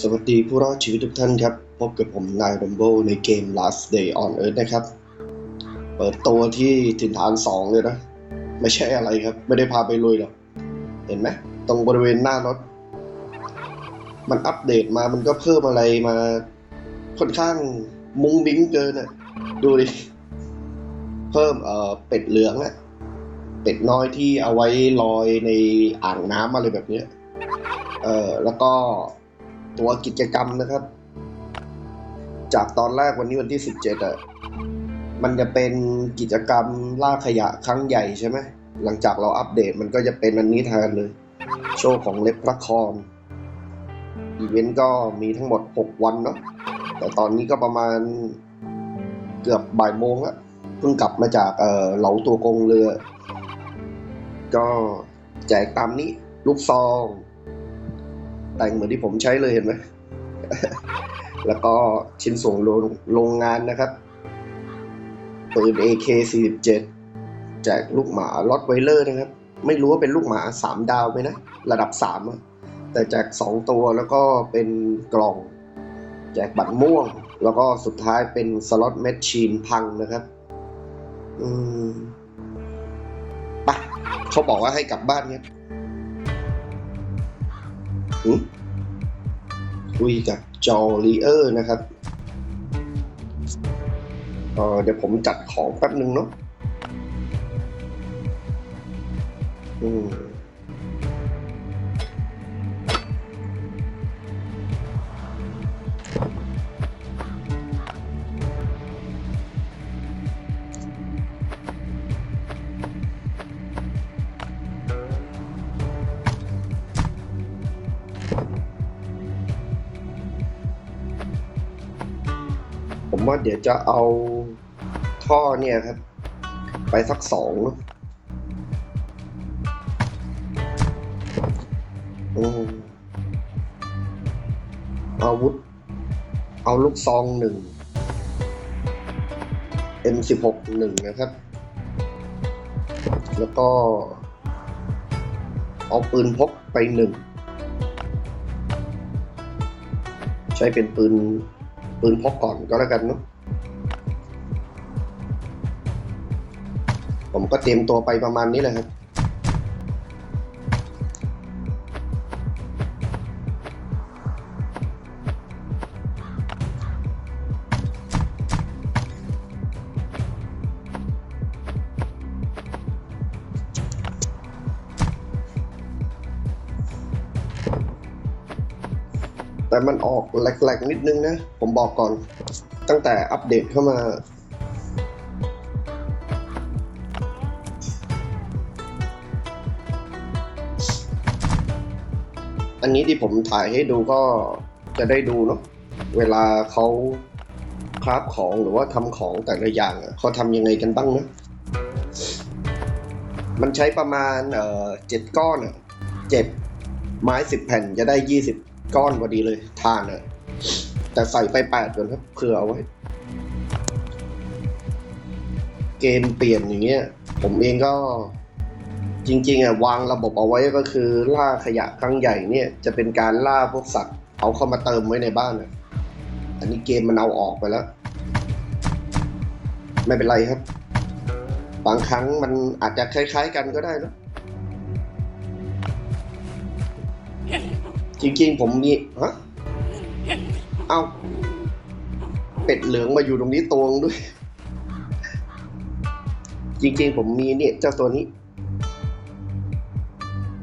สวัสดีผู้รอดชีวิตทุกท่านครับ พบกับผมนายรัมโบในเกม Last Day on Earth นะครับ เปิดตัวที่ถิ่นฐานสองเลยนะ ไม่ใช่อะไรครับ ไม่ได้พาไปลุยหรอก เห็นไหมตรงบริเวณหน้ารถ มันอัปเดตมามันก็เพิ่มอะไรมาค่อนข้างมุ้งมิ้งเกินอะดูดิ เพิ่มเอ่อเป็ดเหลืองอะเป็ดน้อยที่เอาไว้ลอยในอ่างน้ำอะไรแบบเนี้ยเอ่อแล้วก็ ตัวกิจกรรมนะครับ จากตอนแรกวันนี้วันที่สิบเจ็ดอะมันจะเป็นกิจกรรมล่าขยะครั้งใหญ่ใช่ไหมหลังจากเราอัปเดตมันก็จะเป็นอันนี้แทนเลย โชว์ของเล็บละครอีเวนต์ก็มีทั้งหมด 6 วันเนาะแต่ตอนนี้ก็ประมาณเกือบบ่ายโมงแล้วเพิ่งกลับมาจากเออเหลาตัวกงเรือ ก็แจกตามนี้ ลูกซอง แต่งเหมือนที่ผมใช้เลยเห็นไหม แล้วก็ชิ้นส่วนโรงโรงงานนะครับปืน AK47 แจกลูกหมาล็อตไวเลอร์นะครับ ไม่รู้ว่าเป็นลูกหมาสามดาวไหมนะ ระดับสามแต่แจกสองตัวแล้วก็เป็นกล่องแจกบัตรม่วง แล้วก็สุดท้ายเป็นสล็อตแมชชีนพังนะครับ อืมไปะเขาบอกว่าให้กลับบ้านครับหืม คุยกับจอรีเออร์นะครับเเดี๋ยวผมจัดของแป๊บนึงเนาะอืม ว่าเดี๋ยวจะเอาท่อเนี่ยครับ ไปสักสองเอะอืมอาวุธ เอาลูกซองหนึ่ง M16 หนึ่งนะครับ แล้วก็ เอาปืนพกไปหนึ่ง ใช้เป็นปืน ปืนพกก่อนก็แล้วกันเนาะผมก็เตรียมตัวไปประมาณนี้แหละครับ แต่มันออกแหลกๆนิดนึงนะ ผมบอกก่อน ตั้งแต่อัปเดตเข้ามา อันนี้ที่ผมถ่ายให้ดูก็จะได้ดูเนาะ เวลาเขาคราฟของหรือว่าทำของแต่ละอย่างเขาทำยังไงกันบ้างนะ มันใช้ประมาณเจ็ดก้อนเจ็ดไม้สิบแผ่นจะได้ยี่สิบ ก้อนพอดีเลยทานอะแต่ใส่ไปแปดก่อนครับเผื่อเอาไว้ เกมเปลี่ยนอย่างเงี้ย ผมเองก็จริงๆอะวางระบบเอาไว้ก็คือล่าขยะครั้งใหญ่เนี่ย จะเป็นการล่าพวกสัตว์เอาเข้ามาเติมไว้ในบ้านอะอันนี้เกมมันเอาออกไปแล้ว ไม่เป็นไรครับ บางครั้งมันอาจจะคล้าย ๆ กันก็ได้เนะ จริงๆ ผมมีฮะเอาเป็ดเหลืองมาอยู่ตรงนี้ตวงด้วย จริงๆ ผมมีเนี่ยเจ้าตัวนี้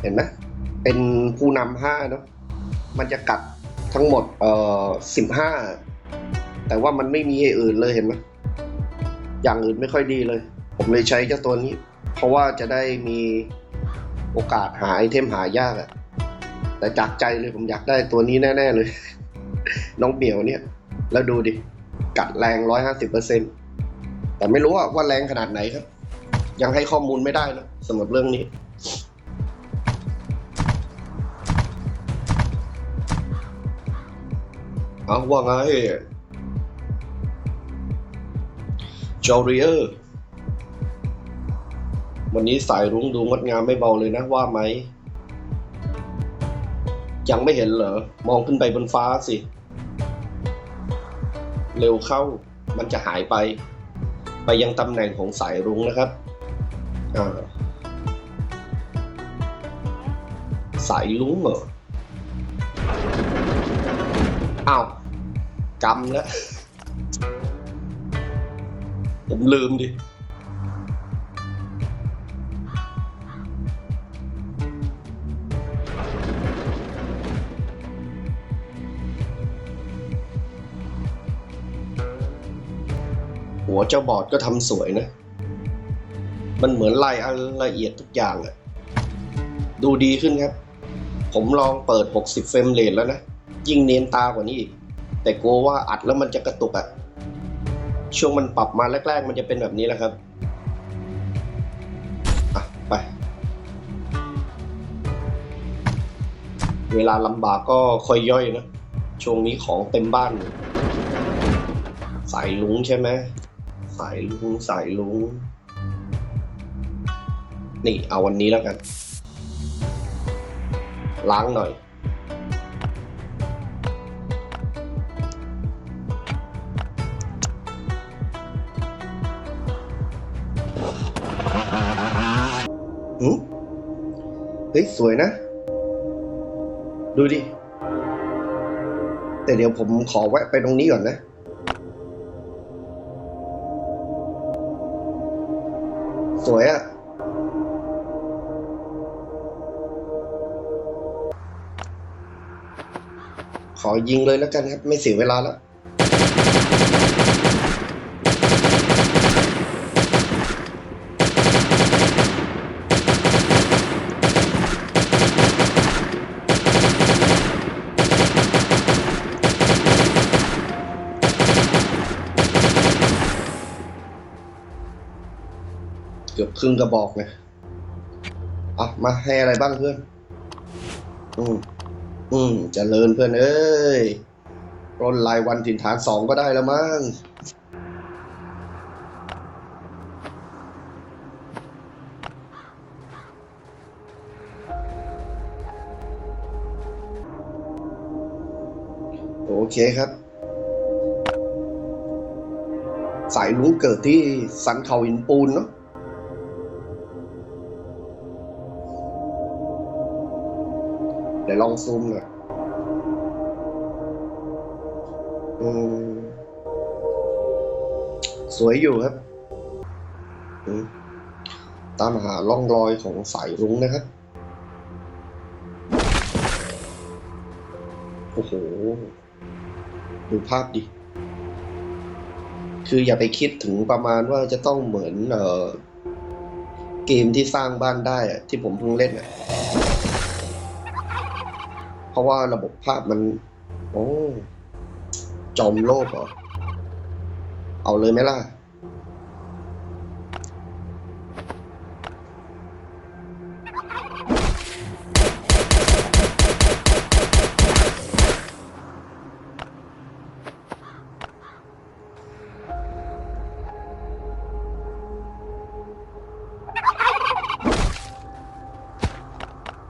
เห็นไหมเป็นผู้นำห้าเนาะมันจะกัดทั้งหมด เอ่อสิบห้าแต่ว่ามันไม่มีไอ้อื่นเลยเห็นไหมอย่างอื่นไม่ค่อยดีเลย ผมเลยใช้เจ้าตัวนี้ เพราะว่าจะได้มีโอกาสหาไอเทมหายากอะ แต่จากใจเลยผมอยากได้ตัวนี้แน่ ๆ เลย น้องเหมียวเนี่ย แล้วดูดิ กัดแรงร้อยห้าสิบเปอร์เซ็นแต่ไม่รู้ว่าว่าแรงขนาดไหนครับ ยังให้ข้อมูลไม่ได้นะสำหรับเรื่องนี้เอาว่าไงจอริเออร์วันนี้สายรุ้งดูงดงามไม่เบาเลยนะว่าไหม ยังไม่เห็นเหรอ มองขึ้นไปบนฟ้าสิ เร็วเข้ามันจะหายไป ไปยังตำแหน่งของสายรุ้งนะครับอ่าสายลุงเหรอ อ้าวกำแล้วผมลืมดิ หัวเจ้าบอดก็ทำสวยนะ มันเหมือนรายละเอียดทุกอย่างอะดูดีขึ้นครับ ผมลองเปิด 60 เฟรมเรทแล้วนะ ยิ่งเนียนตากว่านี้อีก แต่กลัวว่าอัดแล้วมันจะกระตุกอะช่วงมันปรับมาแรก ๆ มันจะเป็นแบบนี้แหละครับอะไป เวลาลำบากก็ค่อยย่อยนะ ช่วงนี้ของเต็มบ้าน สายลุงใช่ไหม สายลุงสายลุงนี่เอาวันนี้แล้วกัน ล้างหน่อยหืมเฮ้ย สวยนะ ดูดิ แต่เดี๋ยวผมขอแวะไปตรงนี้ก่อนนะ สวยอะขอยิงเลยแล้วกันครับ ไม่เสียเวลาแล้ว รึ่งกระบอกเลยอะมาให้อะไรบ้างเพื่อน อืม อืมเจริญเพื่อนเอ้ยร่นรายวันถิ่นฐานสองก็ได้แล้วมั้งโอเคครับ สายลุงเกิดที่สันเขาหินปูนเนาะ ลองซูมหน่อยอืมสวยอยู่ครับตามหาร่องรอยของสายรุ้งนะครับ โอ้โห ดูภาพดิ คืออย่าไปคิดถึงประมาณว่าจะต้องเหมือนเออเกมที่สร้างบ้านได้อะที่ผมเพิ่งเล่นอะ เพราะว่าระบบภาพมัน โอ้จอมโลกเหรอ เอาเลยไหมล่ะ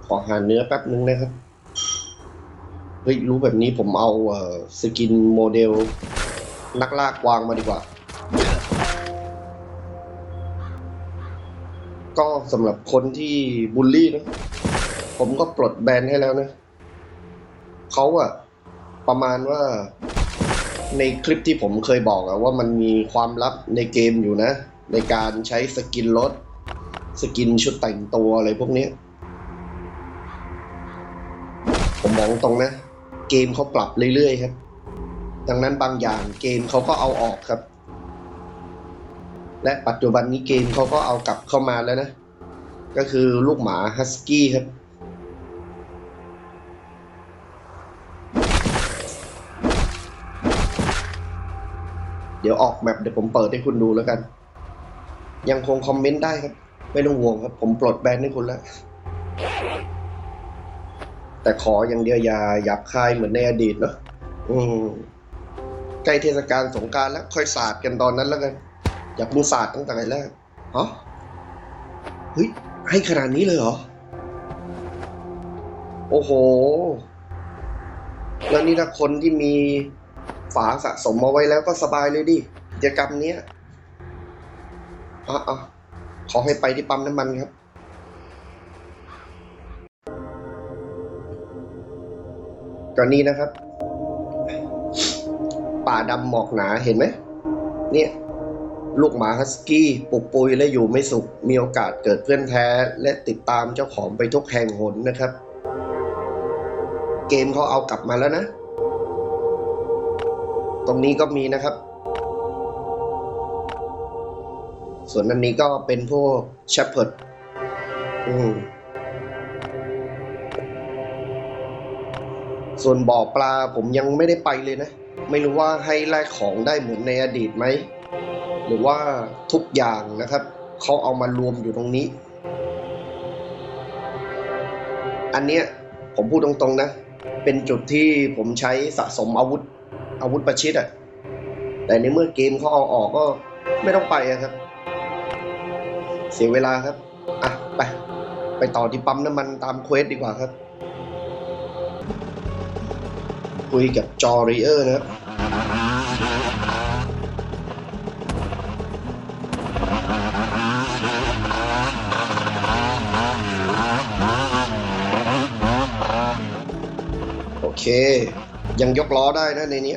ขอหาเนื้อแป๊บนึงนะครับ เฮ้ยรู้แบบนี้ผมเอาสกินโมเดล นักล่ากวางมาดีกว่า ก็สำหรับคนที่บูลลี่นะ ผมก็ปลดแบนให้แล้วนะ เขาอะประมาณว่าในคลิปที่ผมเคยบอกอะว่ามันมีความลับในเกมอยู่นะ ในการใช้สกินรถ สกินชุดแต่งตัวอะไรพวกนี้ผมมองตรงนะ มเขาปรับเรื่อยๆครับ ดังนั้นบางอย่างเกมเขาก็เอาออกครับ และปัจจุบันนี้เกมเขาก็เอากลับเข้ามาแล้วนะ ก็คือลูกหมาฮัสกี้ครับเดี๋ยวออกแมปเดี๋ยวผมเปิดให้คุณดูแล้วกัน ยังคงคอมเมนต์ได้ครับ ไม่ต้องห่วงครับ ผมปลดแบนให้คุณแล้ว แต่ขออย่างเดียวอย่าหยับคายเหมือนในอดีตเนาะอืมใกล้เทศกาลสงการแล้ว ค่อยสาดกันตอนนั้นแล้วกันอย่าเพิ่งสาดตั้งแต่แรกฮะเฮ้ยให้ขนาดนี้เลยเหรอ โอ้โห แล้วนี่ถ้าคนที่มีฝาสะสมมาไว้แล้วก็สบายเลยดิกิจกรรมเนี้ยอะอะขอให้ไปที่ปั๊มน้ำมันครับ ก็นี่นะครับ ป่าดำหมอกหนาเห็นไหมเนี่ยลูกหมาฮัสกี้ปุกปุยและอยู่ไม่สุข มีโอกาสเกิดเพื่อนแท้ และติดตามเจ้าของไปทุกแห่งหนนะครับ เกมเขาเอากลับมาแล้วนะ ตรงนี้ก็มีนะครับ ส่วนอันนี้ก็เป็นพวกเชพเพิร์ดอืม ส่วนบ่อปลาผมยังไม่ได้ไปเลยนะ ไม่รู้ว่าให้แลกของได้เหมือนในอดีตไหม หรือว่าทุกอย่างนะครับเขาเอามารวมอยู่ตรงนี้ อันเนี้ยผมพูดตรงๆนะ เป็นจุดที่ผมใช้สะสมอาวุธอาวุธประชิดอะแต่ในเมื่อเกมเขาเอาออกก็ไม่ต้องไปครับ เสียเวลาครับ อะ ไป ไปต่อที่ปั๊มน้ำมันตามเควสดีกว่าครับ คุยกับจอริเออร์นะครับโอเค ยังยกล้อได้นะในนี้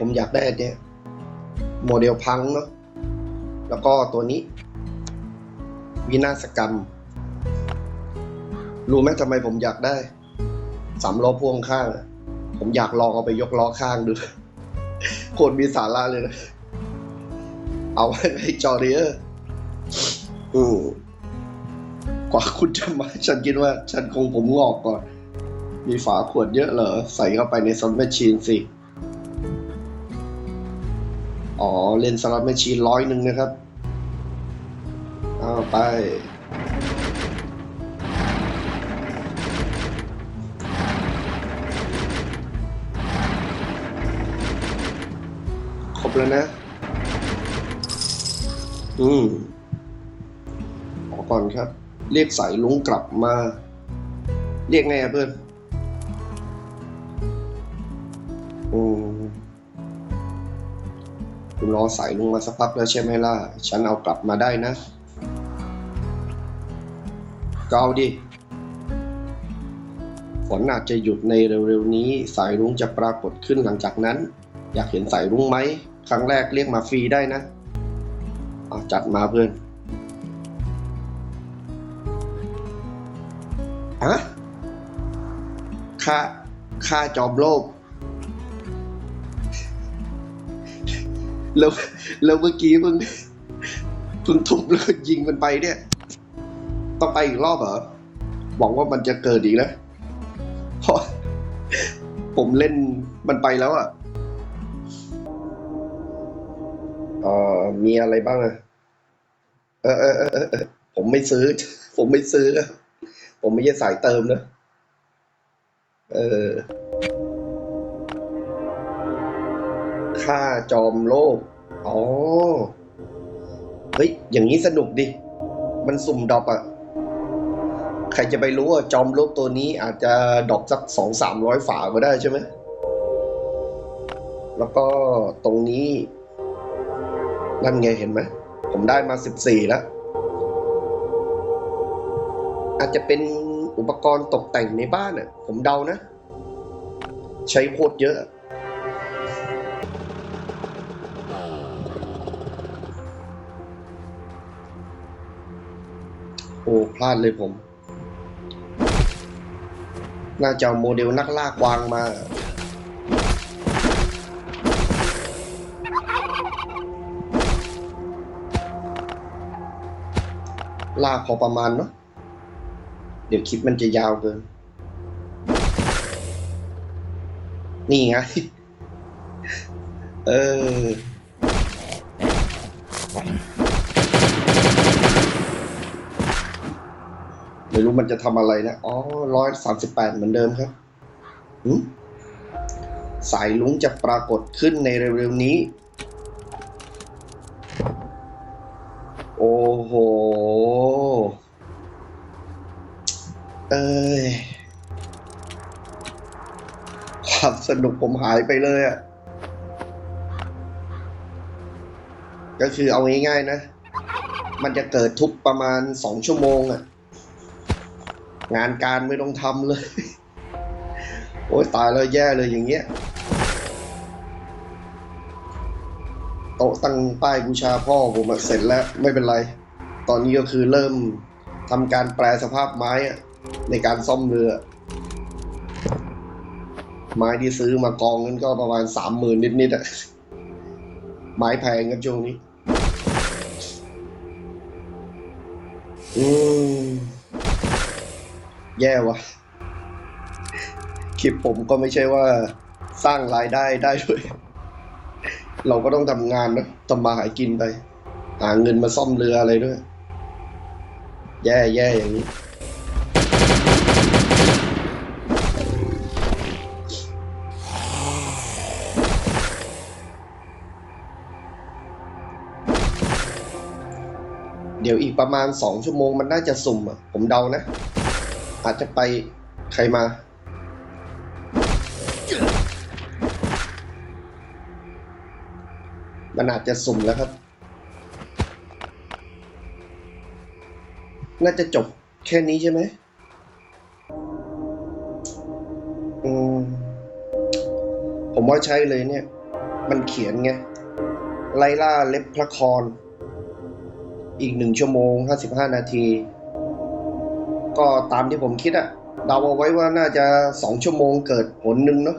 ผมอยากได้อันเนี่ยโมเดลพังเนาะแล้วก็ตัวนี้ วินาศกรรม รู้ไหมทำไมผมอยากได้สามล้อพ่วงข้าง ผมอยากลองเอาไปยกล้อข้างดูโคตรมีสาระเลยนะ เอาไว้ให้จอร์เดียร์อืมกว่าคุณจะมา ฉันคิดว่า ฉันคงผมงอกก่อน มีฝาขวดเยอะเหรอ ใส่เข้าไปในสล็อตแมชชีนสิ อ๋อ เล่นสล็อตแมชชีนร้อยหนึ่งนะครับเอาไป ครบแล้วนะ อืมขอก่อนครับ เรียกสายลุงกลับมา เรียกไงอะเพื่อน อืม คุณรอสายลุงมาสักพักแล้วใช่ไหมล่ะ ฉันเอากลับมาได้นะก็เอาดิฝนอาจจะหยุดในเร็วๆนี้ สายรุ้งจะปรากฏขึ้นหลังจากนั้น อยากเห็นสายรุ้งไหม ครั้งแรกเรียกมาฟรีได้นะเอาจัดมาเพื่อน ฮะ ค่า ค่าจอมโลก แล้วแล้วเมื่อกี้เพิ่งเพิ่งทุบแล้วยิงมันไปเนี่ย ต้องไปอีกรอบเหรอหวังว่ามันจะเกิดอีกนะเพราะผมเล่นมันไปแล้วอะเอ่อมีอะไรบ้างอะเออเออเออเออเออผมไม่ซื้อ ผมไม่ซื้อ ผมไม่ใช่สายเติมนะ เออ่าจอมโลก อ๋อ เฮ้ย อย่างนี้สนุกดิ มันสุ่มดอปอะใครจะไปรู้ว่าจอมโลกตัวนี้อาจจะดอปสักสองสามร้อยฝาก็ได้ใช่ไหม แล้วก็ตรงนี้ นั่นไงเห็นไหม ผมได้มาสิบสี่แล้ว อาจจะเป็นอุปกรณ์ตกแต่งในบ้านอะผมเดานะ ใช้โคตรเยอะ โอ้พลาดเลยผม น่าจะโมเดลนักล่ากวางมา ลากพอประมาณเนาะเดี๋ยวคลิปมันจะยาวเกิน นี่ไง เออ ไม่รู้มันจะทำอะไรนะ อ๋อร้อยสามสิบแปดเหมือนเดิมครับหืมสายลุงจะปรากฏขึ้นในเร็วๆนี้ โอ้โห เอ้ย ความสนุกผมหายไปเลยอะ่ะ ก็คือเอาง่ายๆนะ มันจะเกิดทุกประมาณสองชั่วโมงอะ่ะ งานการไม่ต้องทำเลย โอ้ยตายแล้วแย่เลยอย่างเงี้ยโต๊ะตั้งป้ายบูชาพ่อผมเสร็จแล้วไม่เป็นไร ตอนนี้ก็คือเริ่มทำการแปลสภาพไม้ในการซ่อมเรือ ไม้ที่ซื้อมากองนั้นก็ประมาณสามหมื่นนิดๆอะไม้แพงครับช่วงนี้ อืม แย่วะคลิปผมก็ไม่ใช่ว่าสร้างรายได้ได้ด้วย เราก็ต้องทำงานนะทำมาหากินไป หาเงินมาซ่อมเรืออะไรด้วย แย่แย่อย่างนี้ เดี๋ยวอีกประมาณสองชั่วโมงมันน่าจะสุ่มอะ ผมเดานะ อาจจะไปใครมามันอาจจะสุ่มแล้วครับ น่าจะจบแค่นี้ใช่ไหมอืมผมว่าใช่เลยเนี่ย มันเขียนไง ไลล่าเล็บพระคอนอีกหนึ่งชั่วโมงห้าสิบห้านาที ก็ตามที่ผมคิดอะเดาเอาไว้ว่าน่าจะสองชั่วโมงเกิดผลหนึ่งเนาะ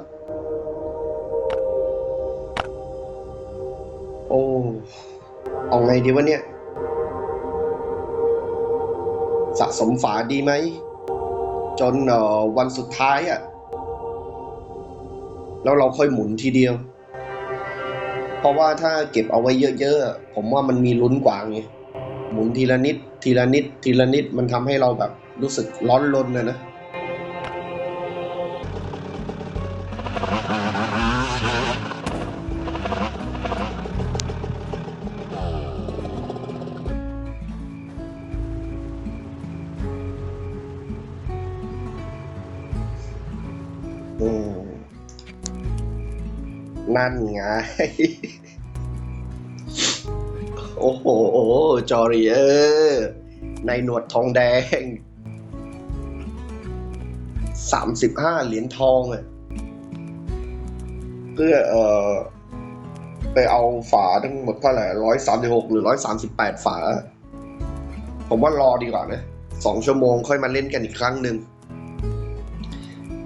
โอ้เอาไงดีวะเนี่ย สะสมฝาดีไหม จนวันสุดท้ายอะ่ะ แล้วเราค่อยหมุนทีเดียว เพราะว่าถ้าเก็บเอาไว้เยอะๆ ผมว่ามันมีลุ้นกว่าไงหมุนทีละนิด ทีละนิด ทีละนิดมันทำให้เราแบบ รู้สึกร้อนรนนะนะนั่นไง โอ้โห จอรีเออ ในหนวดทองแดง สามสิบห้าเหรียญทองอะเพื่อเอ่อไปเอาฝาทั้งหมดเท่าไหร่ร้อยสามสิบหกหรือร้อยสามสิบแปดฝา ผมว่ารอดีกว่านะสองชั่วโมงค่อยมาเล่นกันอีกครั้งหนึ่ง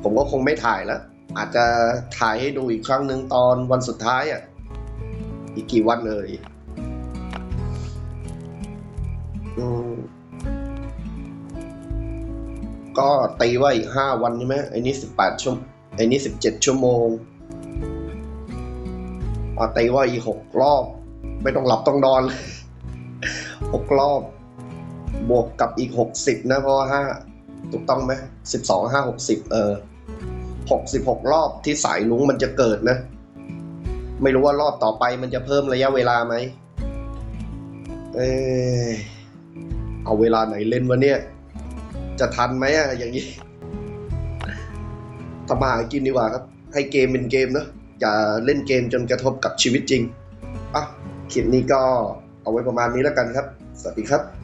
ผมก็คงไม่ถ่ายแล้ว อาจจะถ่ายให้ดูอีกครั้งหนึ่งตอนวันสุดท้ายอะ อีกกี่วันเลยอืม ก็ตีว่าอีกห้าวันใช่ไหมไอ้นี่สิบแปดชั่วไอ้นี่สิบเจ็ดชั่วโมงเอาตีว่าอีกหกรอบ ไม่ต้องหลับต้องนอนหกรอบ บวกกับอีกหกสิบนะเพราะว่าห้าถูกต้องไหมสิบสองห้าหกสิบเออหกสิบหกรอบที่สายลุงมันจะเกิดนะ ไม่รู้ว่ารอบต่อไปมันจะเพิ่มระยะเวลาไหมเออเอาเวลาไหนเล่นวะเนี่ย จะทันไหมอะอย่างนี้ทำมาหากินดีกว่าครับ ให้เกมเป็นเกมเนอะอย่าเล่นเกมจนกระทบกับชีวิตจริงอะคลิปนี้ก็เอาไว้ประมาณนี้แล้วกันครับ สวัสดีครับ